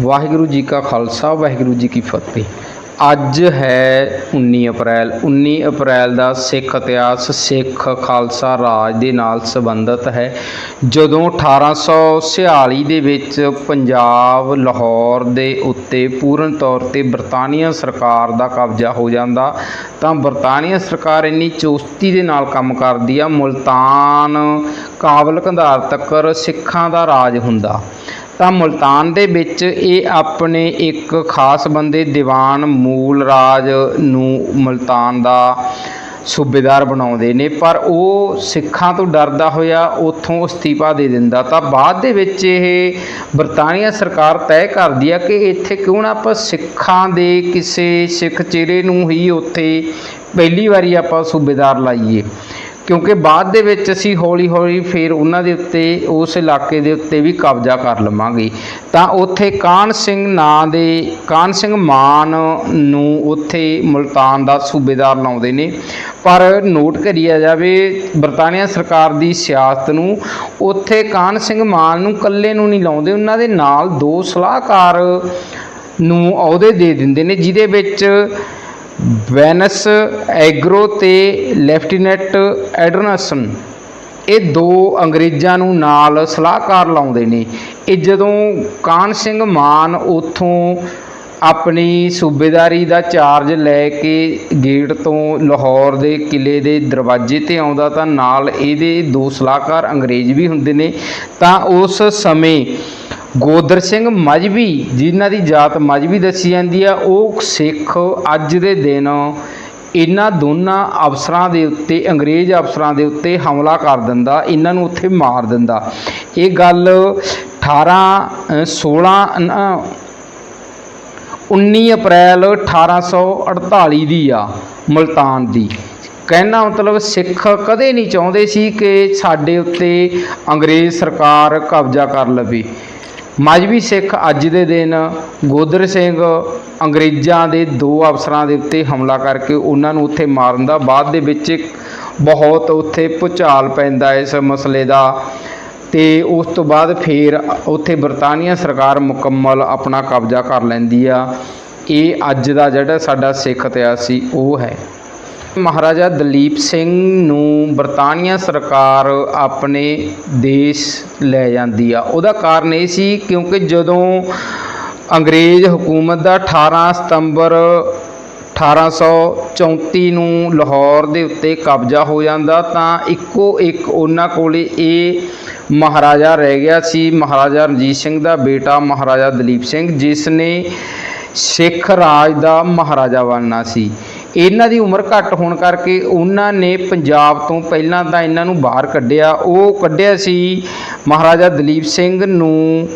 ਵਾਹਿਗੁਰੂ ਜੀ ਕਾ ਖਾਲਸਾ, ਵਾਹਿਗੁਰੂ ਜੀ ਕੀ ਫਤਿਹ। ਅੱਜ ਹੈ 19 ਅਪ੍ਰੈਲ। 19 ਅਪ੍ਰੈਲ ਦਾ ਸਿੱਖ ਇਤਿਹਾਸ, ਸਿੱਖ ਖਾਲਸਾ ਰਾਜ ਦੇ ਨਾਲ ਸੰਬੰਧਿਤ ਹੈ। ਜਦੋਂ 1846 ਦੇ ਵਿੱਚ ਪੰਜਾਬ, ਲਾਹੌਰ ਦੇ ਉੱਤੇ ਪੂਰਨ ਤੌਰ ਤੇ ਬਰਤਾਨੀਆ ਸਰਕਾਰ ਦਾ ਕਬਜ਼ਾ ਹੋ ਜਾਂਦਾ, ਤਾਂ ਬਰਤਾਨੀਆ ਸਰਕਾਰ ਇੰਨੀ ਚੁਸਤੀ ਦੇ ਨਾਲ ਕੰਮ ਕਰਦੀ ਆ, ਮੁਲਤਾਨ ਕਾਬਲ ਕੰਧਾਰ ਤੱਕ ਸਿੱਖਾਂ ਦਾ ਰਾਜ ਹੁੰਦਾ। ਤਾਂ ਮੁਲਤਾਨ ਦੇ ਵਿੱਚ ਇਹ ਆਪਣੇ ਇੱਕ ਖਾਸ ਬੰਦੇ ਦੀਵਾਨ ਮੂਲ ਰਾਜ ਨੂੰ ਮੁਲਤਾਨ ਦਾ ਸੂਬੇਦਾਰ ਬਣਾਉਂਦੇ ਨੇ, ਪਰ ਉਹ ਸਿੱਖਾਂ ਤੋਂ ਡਰਦਾ ਹੋਇਆ ਉੱਥੋਂ ਅਸਤੀਫਾ ਦੇ ਦਿੰਦਾ। ਤਾਂ ਬਾਅਦ ਦੇ ਵਿੱਚ ਇਹ ਬਰਤਾਨੀਆ ਸਰਕਾਰ ਤੈਅ ਕਰਦੀ ਆ ਕਿ ਇੱਥੇ ਕਿਉਂ ਨਾ ਆਪਾਂ ਸਿੱਖਾਂ ਦੇ ਕਿਸੇ ਸਿੱਖ ਚਿਹਰੇ ਨੂੰ ਹੀ ਉੱਥੇ ਪਹਿਲੀ ਵਾਰੀ ਆਪਾਂ ਸੂਬੇਦਾਰ ਲਾਈਏ। ਕਿਉਂਕਿ ਬਾਅਦ ਦੇ ਵਿੱਚ ਅਸੀਂ ਹੌਲੀ ਹੌਲੀ ਫਿਰ ਉਹਨਾਂ ਦੇ ਉੱਤੇ, ਉਸ ਇਲਾਕੇ ਦੇ ਉੱਤੇ ਵੀ ਕਬਜ਼ਾ ਕਰ ਲਵਾਂਗੇ। ਤਾਂ ਉੱਥੇ ਕਾਨ ਸਿੰਘ ਨਾਂ ਦੇ ਕਾਨ ਸਿੰਘ ਮਾਨ ਨੂੰ ਉੱਥੇ ਮੁਲਤਾਨ ਦਾ ਸੂਬੇਦਾਰ ਲਾਉਂਦੇ ਨੇ। ਪਰ ਨੋਟ ਕਰੀਆ ਜਾਵੇ, ਬਰਤਾਨੀਆ ਸਰਕਾਰ ਦੀ ਸਿਆਸਤ ਨੂੰ, ਉੱਥੇ ਕਾਨ ਸਿੰਘ ਮਾਨ ਨੂੰ ਇਕੱਲੇ ਨੂੰ ਨਹੀਂ ਲਾਉਂਦੇ, ਉਹਨਾਂ ਦੇ ਨਾਲ ਦੋ ਸਲਾਹਕਾਰ ਨੂੰ ਅਹੁਦੇ ਦੇ ਦਿੰਦੇ ਨੇ, ਜਿਹਦੇ ਵਿੱਚ ਵੈਨਸ ਐਗਰੋ ਅਤੇ ਲੈਫਟੀਨੈਂਟ ਐਡਰਨਸਨ, ਇਹ ਦੋ ਅੰਗਰੇਜ਼ਾਂ ਨੂੰ ਨਾਲ ਸਲਾਹਕਾਰ ਲਾਉਂਦੇ ਨੇ। ਇਹ ਜਦੋਂ ਕਾਨ ਸਿੰਘ ਮਾਨ ਉੱਥੋਂ ਆਪਣੀ ਸੂਬੇਦਾਰੀ ਦਾ ਚਾਰਜ ਲੈ ਕੇ ਗੇਟ ਤੋਂ ਲਾਹੌਰ ਦੇ ਕਿਲੇ ਦੇ ਦਰਵਾਜ਼ੇ ਤੇ ਆਉਂਦਾ ਤਾਂ ਨਾਲ ਇਹਦੇ ਦੋ ਸਲਾਹਕਾਰ ਅੰਗਰੇਜ਼ ਵੀ ਹੁੰਦੇ ਨੇ। ਤਾਂ ਉਸ ਸਮੇਂ ਗੋਦਰ ਸਿੰਘ ਮਜਬੀ ਜਿਨ੍ਹਾਂ ਦੀ ਜਾਤ ਮਜਬੀ ਦੱਸੀ ਜਾਂਦੀ ਆ ਉਹ ਸਿੱਖ ਅੱਜ ਦੇ ਦਿਨ ਇਹਨਾਂ ਦੋਨਾਂ ਅਫਸਰਾਂ ਦੇ ਉੱਤੇ ਅੰਗਰੇਜ਼ ਅਫਸਰਾਂ ਦੇ ਉੱਤੇ ਹਮਲਾ ਕਰ ਦਿੰਦਾ ਇਹਨਾਂ ਨੂੰ ਉੱਥੇ ਮਾਰ ਦਿੰਦਾ। ਇਹ ਗੱਲ 18 ਅ, 16 19 ਅਪ੍ਰੈਲ 1848 ਦੀ ਆ, ਮੁਲਤਾਨ ਦੀ। ਕਹਿਣਾ ਮਤਲਬ ਸਿੱਖ ਕਦੇ ਨਹੀਂ ਚਾਹੁੰਦੇ ਸੀ ਕਿ ਸਾਡੇ ਉੱਤੇ ਅੰਗਰੇਜ਼ ਸਰਕਾਰ ਕਬਜ਼ਾ ਕਰ ਲਵੇ। ਮਜਬੀ ਸਿੱਖ ਅੱਜ ਦੇ ਦਿਨ ਗੋਦਰ ਸਿੰਘ ਅੰਗਰੇਜ਼ਾਂ ਦੇ ਦੋ ਅਫਸਰਾਂ ਦੇ ਉੱਤੇ ਹਮਲਾ ਕਰਕੇ ਉਹਨਾਂ ਨੂੰ ਉੱਥੇ ਮਾਰਨ ਦਾ ਬਾਅਦ ਦੇ ਵਿੱਚ ਬਹੁਤ ਉੱਥੇ ਭੁਚਾਲ ਪੈਂਦਾ ਇਸ ਮਸਲੇ ਦਾ। ਤੇ ਉਸ ਤੋਂ ਬਾਅਦ ਫਿਰ ਉੱਥੇ ਬਰਤਾਨੀਆ ਸਰਕਾਰ ਮੁਕੰਮਲ ਆਪਣਾ ਕਬਜ਼ਾ ਕਰ ਲੈਂਦੀ ਆ। ਇਹ ਅੱਜ ਦਾ ਜਿਹੜਾ ਸਾਡਾ ਸਿੱਖ ਇਤਿਹਾਸ ਸੀ ਉਹ ਹੈ। ਮਹਾਰਾਜਾ ਦਲੀਪ ਸਿੰਘ ਨੂੰ ਬਰਤਾਨੀਆ ਸਰਕਾਰ ਆਪਣੇ ਦੇਸ਼ ਲੈ ਜਾਂਦੀ ਆ। ਉਹਦਾ ਕਾਰਨ ਇਹ ਸੀ ਕਿਉਂਕਿ ਜਦੋਂ ਅੰਗਰੇਜ਼ ਹਕੂਮਤ ਦਾ 18 ਸਤੰਬਰ 1834 ਨੂੰ ਲਾਹੌਰ ਦੇ ਉੱਤੇ ਕਬਜ਼ਾ ਹੋ ਜਾਂਦਾ, ਤਾਂ ਇੱਕੋ ਇੱਕ ਉਹਨਾਂ ਕੋਲੇ ਇਹ ਮਹਾਰਾਜਾ ਰਹਿ ਗਿਆ ਸੀ, ਮਹਾਰਾਜਾ ਰਣਜੀਤ ਸਿੰਘ ਦਾ ਬੇਟਾ, ਮਹਾਰਾਜਾ ਦਲੀਪ ਸਿੰਘ, ਜਿਸ ਨੇ ਸਿੱਖ ਰਾਜ ਦਾ ਮਹਾਰਾਜਾ ਬਣਨਾ ਸੀ। ਇਹਨਾਂ ਦੀ ਉਮਰ ਘੱਟ ਹੋਣ ਕਰਕੇ ਉਹਨਾਂ ਨੇ ਪੰਜਾਬ ਤੋਂ ਪਹਿਲਾਂ ਤਾਂ ਇਹਨਾਂ ਨੂੰ ਬਾਹਰ ਕੱਢਿਆ। ਉਹ ਕੱਢਿਆ ਸੀ ਮਹਾਰਾਜਾ ਦਲੀਪ ਸਿੰਘ ਨੂੰ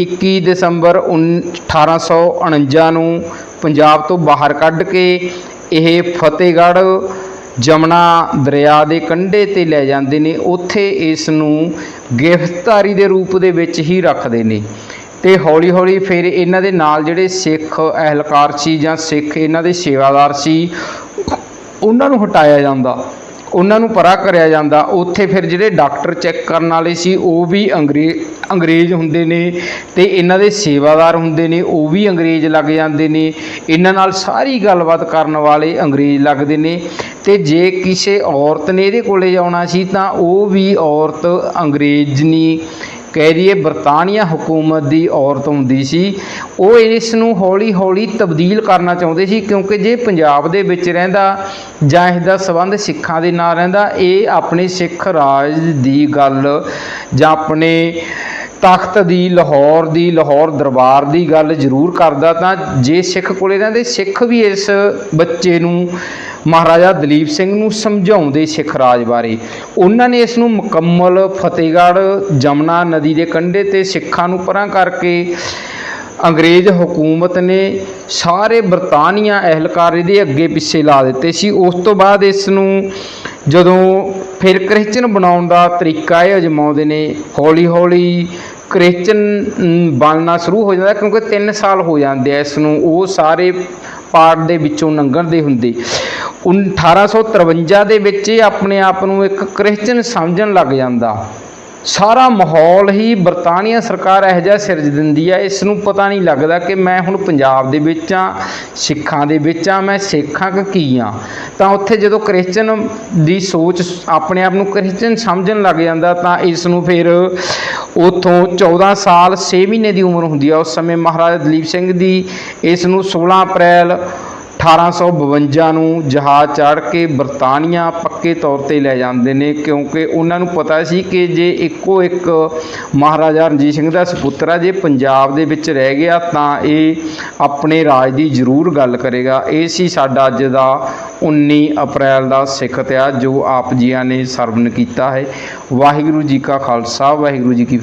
21 ਦਸੰਬਰ 1849 ਨੂੰ ਪੰਜਾਬ ਤੋਂ ਬਾਹਰ ਕੱਢ ਕੇ ਇਹ ਫਤਿਹਗੜ੍ਹ ਜਮਨਾ ਦਰਿਆ ਦੇ ਕੰਢੇ ਤੇ ਲੈ ਜਾਂਦੇ ਨੇ, ਉੱਥੇ ਇਸ ਨੂੰ ਗ੍ਰਿਫਤਾਰੀ ਦੇ ਰੂਪ ਦੇ ਵਿੱਚ ਹੀ ਰੱਖਦੇ ਨੇ। ਤੇ ਹੌਲੀ ਹੌਲੀ ਫਿਰ ਇਹਨਾਂ ਦੇ ਨਾਲ ਜਿਹੜੇ ਸਿੱਖ ਅਹਿਲਕਾਰ ਸੀ ਜਾਂ ਸਿੱਖ ਇਹਨਾਂ ਦੇ ਸੇਵਾਦਾਰ ਸੀ ਉਹਨਾਂ ਨੂੰ ਹਟਾਇਆ ਜਾਂਦਾ। ਉਹਨਾਂ ਨੂੰ ਪਰਾ ਕਰਿਆ ਜਾਂਦਾ, ਉੱਥੇ ਫਿਰ ਜਿਹੜੇ ਡਾਕਟਰ ਚੈੱਕ ਕਰਨ ਵਾਲੇ ਸੀ, ਉਹ ਵੀ ਅੰਗਰੇ, ਅੰਗਰੇਜ਼ ਹੁੰਦੇ ਨੇ ਅਤੇ ਇਹਨਾਂ ਦੇ ਸੇਵਾਦਾਰ ਹੁੰਦੇ ਨੇ, ਉਹ ਵੀ ਅੰਗਰੇਜ਼ ਲੱਗ ਜਾਂਦੇ ਨੇ। ਇਹਨਾਂ ਨਾਲ ਸਾਰੀ ਗੱਲਬਾਤ ਕਰਨ ਵਾਲੇ ਅੰਗਰੇਜ਼ ਲੱਗਦੇ ਨੇ ਅਤੇ ਜੇ ਕਿਸੇ ਔਰਤ ਨੇ ਇਹਦੇ ਕੋਲੇ ਆਉਣਾ ਸੀ ਤਾਂ ਉਹ ਵੀ ਔਰਤ ਅੰਗਰੇਜ਼ਨੀ ਕਹਿ ਦਈਏ, ਬਰਤਾਨੀਆ ਹਕੂਮਤ ਦੀ ਔਰਤ ਹੁੰਦੀ ਸੀ। ਉਹ ਇਸ ਨੂੰ ਹੌਲੀ ਹੌਲੀ ਤਬਦੀਲ ਕਰਨਾ ਚਾਹੁੰਦੇ ਸੀ, ਕਿਉਂਕਿ ਜੇ ਪੰਜਾਬ ਦੇ ਵਿੱਚ ਰਹਿੰਦਾ ਜਾਂ ਇਸ ਦਾ ਸਬੰਧ ਸਿੱਖਾਂ ਦੇ ਨਾਲ ਰਹਿੰਦਾ, ਇਹ ਆਪਣੇ ਸਿੱਖ ਰਾਜ ਦੀ ਗੱਲ ਜਾਂ ਆਪਣੇ ਤਖਤ ਦੀ, ਲਾਹੌਰ ਦੀ, ਲਾਹੌਰ ਦਰਬਾਰ ਦੀ ਗੱਲ ਜ਼ਰੂਰ ਕਰਦਾ ਤਾਂ ਜੇ ਸਿੱਖ ਕੋਲੇ ਰਹਿੰਦੇ ਸਿੱਖ ਵੀ ਇਸ ਬੱਚੇ ਨੂੰ, ਮਹਾਰਾਜਾ ਦਲੀਪ ਸਿੰਘ ਨੂੰ ਸਮਝਾਉਂਦੇ ਸਿੱਖ ਰਾਜ ਬਾਰੇ, ਉਹਨਾਂ ਨੇ ਇਸ ਨੂੰ ਮੁਕੰਮਲ ਫਤਿਹਗੜ੍ਹ ਜਮਨਾ ਨਦੀ ਦੇ ਕੰਢੇ ਤੇ ਸਿੱਖਾਂ ਨੂੰ ਪਰਾਂ ਕਰਕੇ ਅੰਗਰੇਜ਼ ਹਕੂਮਤ ਨੇ ਸਾਰੇ ਬਰਤਾਨੀਆ ਅਹਿਲਕਾਰ ਇਹਦੇ ਅੱਗੇ ਪਿੱਛੇ ਲਾ ਦਿੱਤੇ ਸੀ। ਉਸ ਤੋਂ ਬਾਅਦ ਇਸ ਨੂੰ ਜਦੋਂ ਫਿਰ ਕ੍ਰਿਸਚਨ ਬਣਾਉਣ ਦਾ ਤਰੀਕਾ ਇਹ ਅਜਮਾਉਂਦੇ ਨੇ। ਹੌਲੀ ਹੌਲੀ ਕ੍ਰਿਸਚਨ ਬਣਨਾ ਸ਼ੁਰੂ ਹੋ ਜਾਂਦਾ ਕਿਉਂਕਿ 3 ਸਾਲ ਹੋ ਜਾਂਦੇ ਆ ਇਸ ਨੂੰ। ਉਹ ਸਾਰੇ ਪਾਠ ਦੇ ਵਿੱਚੋਂ ਲੰਘਣ ਦੇ ਹੁੰਦੇ। ਉਨ- 1853 ਦੇ ਵਿੱਚ ਇਹ ਆਪਣੇ ਆਪ ਨੂੰ ਇੱਕ ਕ੍ਰਿਸਚਨ ਸਮਝਣ ਲੱਗ ਜਾਂਦਾ। ਸਾਰਾ ਮਾਹੌਲ ਹੀ ਬਰਤਾਨੀਆ ਸਰਕਾਰ ਇਹੋ ਜਿਹਾ ਸਿਰਜ ਦਿੰਦੀ ਆ, ਇਸ ਨੂੰ ਪਤਾ ਨਹੀਂ ਲੱਗਦਾ ਕਿ ਮੈਂ ਹੁਣ ਪੰਜਾਬ ਦੇ ਵਿੱਚ ਆ, ਸਿੱਖਾਂ ਦੇ ਵਿੱਚ ਆ, ਮੈਂ ਸਿੱਖਾਂ ਕਿ ਕੀ ਆ। ਤਾਂ ਉੱਥੇ ਜਦੋਂ ਕ੍ਰਿਸਚਨ ਦੀ ਸੋਚ ਆਪਣੇ ਆਪ ਨੂੰ ਕ੍ਰਿਸਚਨ ਸਮਝਣ ਲੱਗ ਜਾਂਦਾ, ਤਾਂ ਇਸ ਨੂੰ ਫਿਰ ਉਥੋਂ 14 ਸਾਲ 6 ਮਹੀਨੇ ਦੀ ਉਮਰ ਹੁੰਦੀ ਆ। ਉਸ ਸਮੇਂ ਮਹਾਰਾਜਾ ਦਲੀਪ ਸਿੰਘ ਦੀ ਇਸ ਨੂੰ 16 ਅਪ੍ਰੈਲ 1852 ਨੂੰ ਜਹਾਜ਼ ਚੜ੍ਹ ਕੇ ਬਰਤਾਨੀਆ ਪੱਕੇ ਤੌਰ ਤੇ ਲੈ ਜਾਂਦੇ ਨੇ, ਕਿਉਂਕਿ ਉਹਨਾਂ ਨੂੰ ਪਤਾ ਸੀ ਕਿ ਜੇ ਇੱਕੋ ਇੱਕ ਮਹਾਰਾਜਾ ਰਣਜੀਤ ਸਿੰਘ ਦਾ ਸੁਪੁੱਤਰ ਆ, ਜੇ ਪੰਜਾਬ ਦੇ ਵਿੱਚ ਰਹਿ ਗਿਆ ਤਾਂ ਇਹ ਆਪਣੇ ਰਾਜ ਦੀ ਜ਼ਰੂਰ ਗੱਲ ਕਰੇਗਾ। ਇਹ ਸੀ ਸਾਡਾ ਅੱਜ ਦਾ 19 ਅਪ੍ਰੈਲ ਦਾ ਸਿੱਖ ਇਤਿਹਾਸ ਜੋ ਆਪ ਜੀਆਂ ਨੇ ਸਰਵਨ ਕੀਤਾ ਹੈ। ਵਾਹਿਗੁਰੂ ਜੀ ਕਾ ਖਾਲਸਾ, ਵਾਹਿਗੁਰੂ ਜੀ ਕੀ